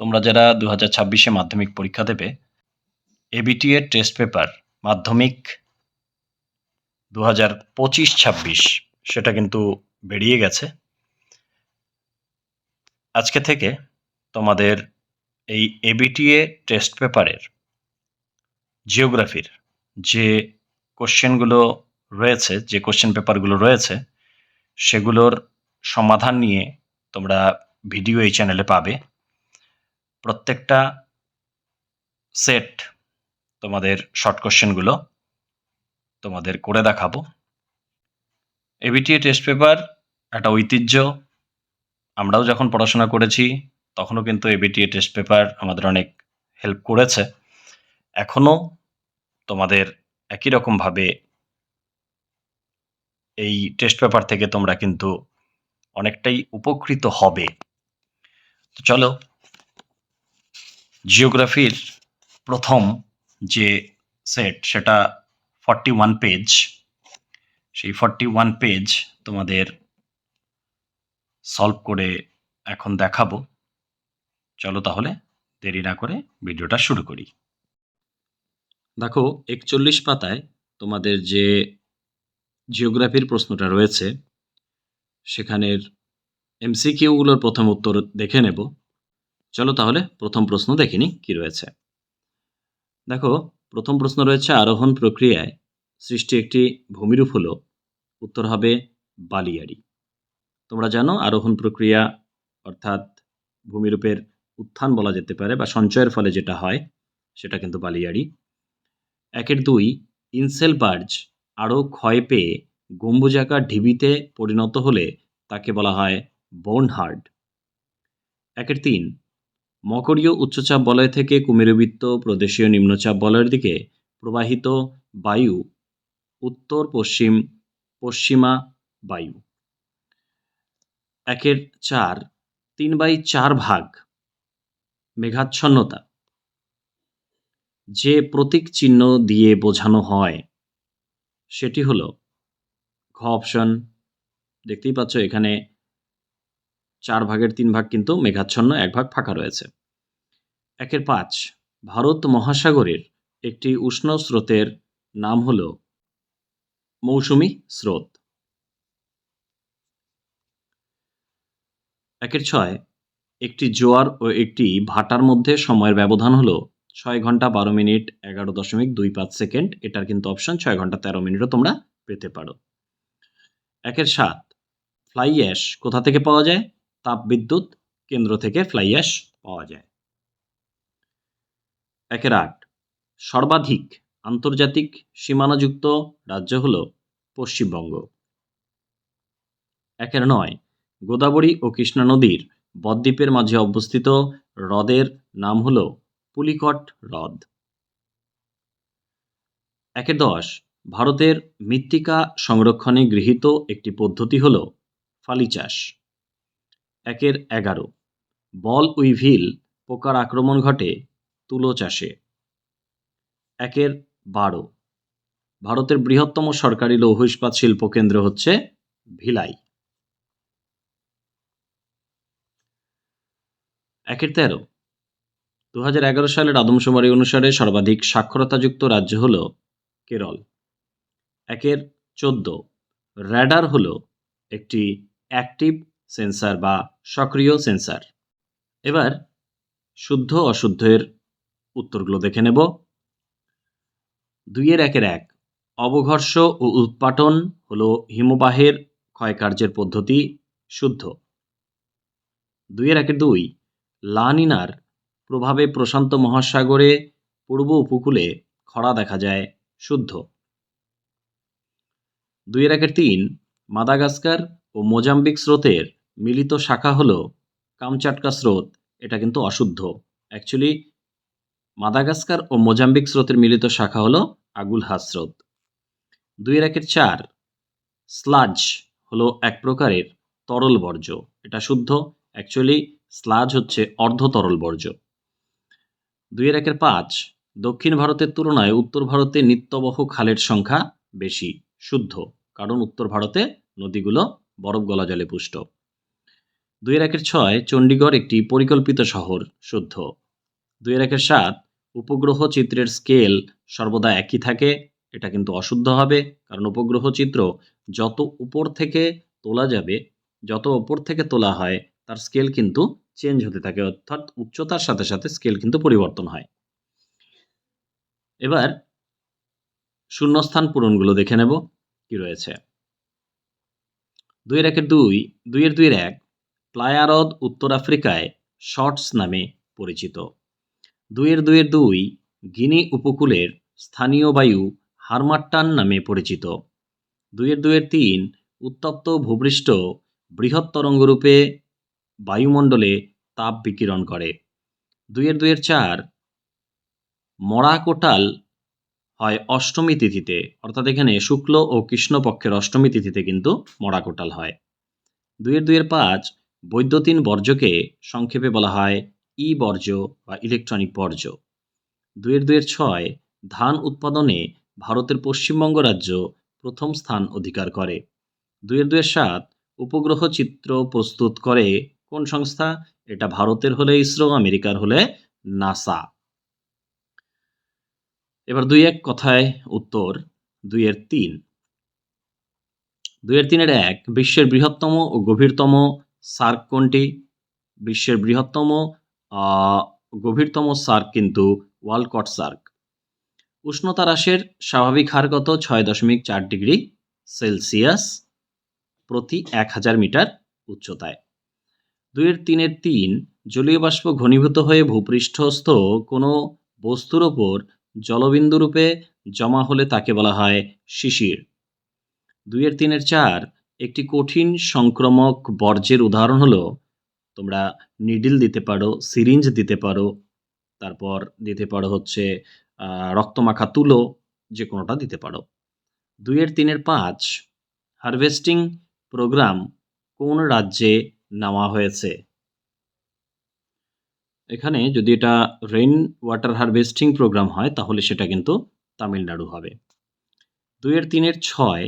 তোমরা যারা দু হাজার ছাব্বিশে মাধ্যমিক পরীক্ষা দেবে এবিটি এর টেস্ট পেপার মাধ্যমিক দু হাজার পঁচিশ ছাব্বিশ, সেটা কিন্তু বেরিয়ে গেছে। আজকে থেকে তোমাদের এই এবিটিএ টেস্ট পেপারের জিওগ্রাফির যে কোশ্চেনগুলো রয়েছে, যে কোশ্চেন পেপারগুলো রয়েছে, সেগুলোর সমাধান নিয়ে তোমরা ভিডিও এই চ্যানেলে পাবে। প্রত্যেকটা সেট তোমাদের শর্ট কোশ্চেনগুলো তোমাদের করে দেখাবো। এবিটিএ টেস্ট পেপার একটা ঐতিহ্য। আমরাও যখন পড়াশোনা করেছি, তখনও কিন্তু এবিটিএ টেস্ট পেপার আমাদের অনেক হেল্প করেছে। এখনও তোমাদের একই রকমভাবে এই টেস্ট পেপার থেকে তোমরা কিন্তু অনেকটাই উপকৃত হবে। তো চলো জিওগ্রাফির প্রথম যে সেট, সেটা ফর্টি ওয়ান পেজ সেই ফর্টি ওয়ান পেজ তোমাদের সলভ করে এখন দেখাবো। চলো তাহলে দেরি না করে ভিডিওটা শুরু করি। দেখো, একচল্লিশ পাতায় তোমাদের যে জিওগ্রাফির প্রশ্নটা রয়েছে, সেখানের এমসিকিউগুলোর প্রথম উত্তর দেখে নেব। চলো তাহলে প্রথম প্রশ্ন দেখিনি কি রয়েছে। দেখো, প্রথম প্রশ্ন রয়েছে, আরোহণ প্রক্রিয়ায় সৃষ্টি একটি ভূমিরূপ হলো, উত্তর হবে বালিয়াড়ি। তোমরা জানো, আরোহণ প্রক্রিয়া অর্থাৎ ভূমিরূপের উত্থান বলা যেতে পারে বা সঞ্চয়ের ফলে যেটা হয়, সেটা কিন্তু বালিয়াড়ি। একের দুই ইনসেল বার্জ আরও ক্ষয় পেয়ে গম্বুজাকার ঢিবিতে পরিণত হলে তাকে বলা হয় বোর্নহার্ড। একের তিন মকরীয় উচ্চচাপ বলয় থেকে কুমেরুবৃত্ত প্রদেশীয় নিম্নচাপ বলয়ের দিকে প্রবাহিত বায়ু, উত্তর, পশ্চিম, পশ্চিমা বায়ু। একের চার, তিন বাই চার ভাগ মেঘাচ্ছন্নতা। যে প্রতীক চিহ্ন দিয়ে বোঝানো হয়, সেটি হলো, ঘ অপশন, দেখতেই পাচ্ছ এখানে চার ভাগের তিন ভাগ কিন্তু মেঘাচ্ছন্ন, এক ভাগ ফাঁকা রয়েছে। একের পাঁচ, ভারত মহাসাগরের একটি উষ্ণ স্রোতের নাম হল মৌসুমি স্রোত। একের ছয়, একটি জোয়ার ও একটি ভাটার মধ্যে সময়ের ব্যবধান হলো ছয় ঘণ্টা বারো মিনিট এগারো দশমিক দুই পাঁচ সেকেন্ড। এটার কিন্তু অপশন ছয় ঘণ্টা তেরো মিনিটও তোমরা পেতে পারো। একের সাত, ফ্লাই অ্যাশ কোথা থেকে পাওয়া যায়? তাপবিদ্যুৎ কেন্দ্র থেকে ফ্লাই অ্যাশ পাওয়া যায়। একের আট, সর্বাধিক আন্তর্জাতিক সীমানাযুক্ত রাজ্য হল পশ্চিমবঙ্গ। একের নয়, গোদাবরী ও কৃষ্ণা নদীর বদ্বীপের মাঝে অবস্থিত হ্রদের নাম হল পুলিকট হ্রদ। একের দশ, ভারতের মৃত্তিকা সংরক্ষণে গৃহীত একটি পদ্ধতি হল ফালি চাষ। একের এগারো। বল উইভিল পোকার আক্রমণ ঘটে তুলো চাষে। একের বারো। ভারতের বৃহত্তম সরকারি লৌহ ইস্পাত শিল্প কেন্দ্র হচ্ছে ভিলাই। একের তেরো। দু এগারো সালের আদমশুমারি অনুসারে সর্বাধিক সাক্ষরতাযুক্ত রাজ্য হল কেরল। একের চোদ্দ। র্যাডার হল একটি অ্যাক্টিভ সেন্সার বা সক্রিয় সেন্সার এবার শুদ্ধ অশুদ্ধের উত্তরগুলো দেখে নেব। দুইয়ের একের এক, অবঘর্ষ ও উৎপাটন হল হিমবাহের ক্ষয়কার্যের পদ্ধতি শুদ্ধ। দুইয়ের একের দুই, লানিনার প্রভাবে প্রশান্ত মহাসাগরে পূর্ব উপকূলে খরা দেখা যায় শুদ্ধ। দুইয়ের একের তিন, মাদাগাস্কার ও মোজাম্বিক স্রোতের মিলিত শাখা হল কামচাটকা স্রোত, এটা কিন্তু অশুদ্ধ। অ্যাকচুয়ালি মাদাগাস্কার ও মোজাম্বিক স্রোতের মিলিত শাখা হলো আগুলহা স্রোত। দুই একের চার, স্লাজ হলো এক প্রকারের তরল বর্জ্য, এটা শুদ্ধ। অ্যাকচুয়ালি স্লাজ হচ্ছে অর্ধ তরল বর্জ্য। দুই একের পাঁচ, দক্ষিণ ভারতের তুলনায় উত্তর ভারতে নিত্যবহ খালের সংখ্যা বেশি, শুদ্ধ। কারণ উত্তর ভারতে নদীগুলো বরফ গলা জলে পুষ্ট। দুই একের ছয় চণ্ডীগড় একটি পরিকল্পিত শহর, শুদ্ধ। দুই একের সাত উপগ্রহ চিত্রের স্কেল সর্বদা একই থাকে, এটা কিন্তু অশুদ্ধ হবে, কারণ উপগ্রহ চিত্র যত উপর থেকে তোলা যাবে, যত উপর থেকে তোলা হয়, তার স্কেল কিন্তু চেঞ্জ হতে থাকে, অর্থাৎ উচ্চতার সাথে সাথে স্কেল কিন্তু পরিবর্তন হয়। এবার শূন্যস্থান পূরণগুলো দেখে নেব, কি রয়েছে। দুইয়ের একের দুই, দুইয়ের দুইয়ের এক প্লায়ারদ উত্তর আফ্রিকায় শর্টস নামে পরিচিত। দুইয়ের দুইয়ের দুই গিনি উপকূলের স্থানীয় বায়ু হারমাট্টান নামে পরিচিত। দুইয়ের দুয়ের তিন উত্তপ্ত ভূপৃষ্ঠ বৃহৎ তরঙ্গরূপে বায়ুমণ্ডলে তাপ বিকিরণ করে। দুইয়ের দুয়ের চার মরা কোটাল হয় অষ্টমী তিথিতে, অর্থাৎ এখানে শুক্ল ও কৃষ্ণপক্ষের অষ্টমী তিথিতে কিন্তু মরা কোটাল হয়। দুইয়ের দুইয়ের পাঁচ বৈদ্যুতিন বর্জ্যকে সংক্ষেপে বলা হয় ই বর্জ্য বা ইলেকট্রনিক বর্জ্য। দুইয়ের দুয়ের ছয় ধান উৎপাদনে ভারতের পশ্চিমবঙ্গ রাজ্য প্রথম স্থান অধিকার করে। দুইয়ের দুয়ের সাত উপগ্রহ চিত্র প্রস্তুত করে কোন সংস্থা? এটা ভারতের হলে ইসরো, আমেরিকার হলে নাসা। এবার দুই এক কথায় উত্তর, দুইয়ের তিন। দুইয়ের তিনের এক বিশ্বের বৃহত্তম ও গভীরতম সার্ক কোনটি? বিশ্বের বৃহত্তম গভীরতম সার্ক কিন্তু ওয়ালকট সার্ক। উষ্ণতা হ্রাসের স্বাভাবিক হার কত? ছয় দশমিক চার ডিগ্রি সেলসিয়াস প্রতি এক হাজার মিটার উচ্চতায়। দুইয়ের তিনের তিন জলীয় বাষ্প ঘনীভূত হয়ে ভূপৃষ্ঠস্থ কোনো বস্তুর ওপর জলবিন্দু রূপে জমা হলে তাকে বলা হয় শিশির। দুইয়ের তিনের চার একটি কঠিন সংক্রমক বর্জ্যের উদাহরণ হলো, তোমরা নিডিল দিতে পারো সিরিঞ্জ দিতে পারো, তারপর দিতে পারো হচ্ছে রক্তমাখা তুলো, যে কোনোটা দিতে পারো। দুইয়ের তিনের পাঁচ হারভেস্টিং প্রোগ্রাম কোন রাজ্যে নেওয়া হয়েছে? এখানে যদি এটা রেইন ওয়াটার হারভেস্টিং প্রোগ্রাম হয়, তাহলে সেটা কিন্তু তামিলনাড়ু হবে। দুইয়ের তিনের ছয়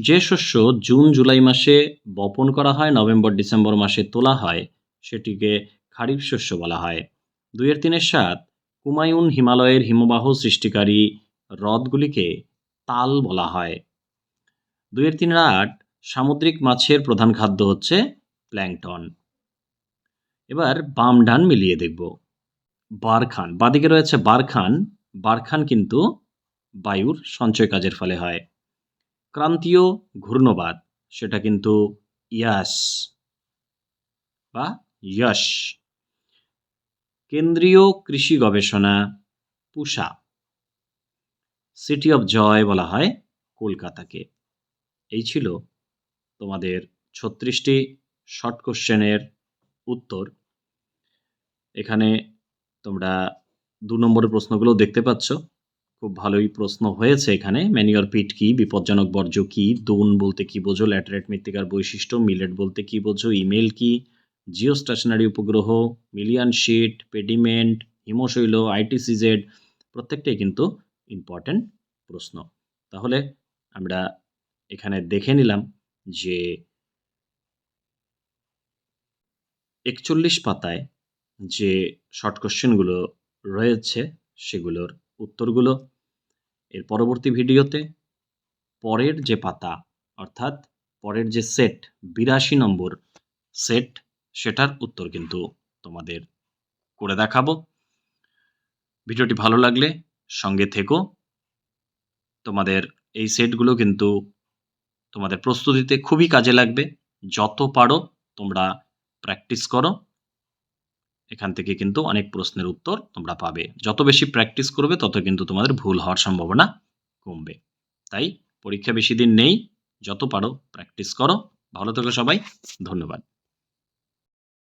যে শস্য জুন, জুলাই মাসে বপন করা হয়, নভেম্বর, ডিসেম্বর মাসে তোলা হয়, সেটিকে খারিফ শস্য বলা হয়। দুইয়ের তিনের সাত কুমায়ুন হিমালয়ের হিমবাহ সৃষ্টিকারী হ্রদগুলিকে তাল বলা হয়। দুইয়ের তিনের আট, সামুদ্রিক মাছের প্রধান খাদ্য হচ্ছে প্ল্যাংটন। এবার বাম ডান মিলিয়ে দেখব। বারখান, বাদিকে রয়েছে বারখান। বারখান কিন্তু বায়ুর সঞ্চয় কাজের ফলে হয়। ক্রান্তীয় ঘূর্ণবাদ, সেটা কিন্তু ইয়াস বা ইয়শ কেন্দ্রীয় কৃষি গবেষণা পুষা সিটি অফ জয় বলা হয় কলকাতাকে। এই ছিল তোমাদের ছত্রিশটি শর্ট কোশ্চেনের উত্তর। এখানে তোমরা দু নম্বরের প্রশ্নগুলো দেখতে পাচ্ছ। খুব ভালোই প্রশ্ন হয়েছে এখানে। ম্যানিওর পিট কি? বিপজ্জনক বর্জ্য কি? দোন বলতে কি বোঝো? ল্যাটারেট মৃত্তিকার বৈশিষ্ট্য? মিলেট বলতে কি বোঝো? ইমেল কি? জিও স্টেশনারি উপগ্রহ? Million sheet? পেডিমেন্ট? হিমশৈল? আইটিসিজেড? প্রত্যেকটাই কিন্তু ইম্পর্ট্যান্ট প্রশ্ন। তাহলে আমরা এখানে দেখে নিলাম যে একচল্লিশ পাতায় যে শর্ট কোশ্চেনগুলো রয়েছে, সেগুলোর উত্তরগুলো এর পরবর্তী ভিডিওতে। পরের যে পাতা, অর্থাৎ পরের যে সেট বিরাশি নম্বর সেট সেটার উত্তর কিন্তু তোমাদের করে দেখাবো। ভিডিওটি ভালো লাগলে সঙ্গে থেকো। তোমাদের এই সেটগুলো কিন্তু তোমাদের প্রস্তুতিতে খুবই কাজে লাগবে। যত পারো তোমরা প্র্যাকটিস করো। এখান থেকে কিন্তু অনেক প্রশ্নের উত্তর তোমরা পাবে। যত বেশি প্র্যাকটিস করবে, তত কিন্তু তোমাদের ভুল হওয়ার সম্ভাবনা কমবে। তাই পরীক্ষা বেশি দিন নেই, যত পারো প্র্যাকটিস করো। ভালো থেকো সবাই, ধন্যবাদ।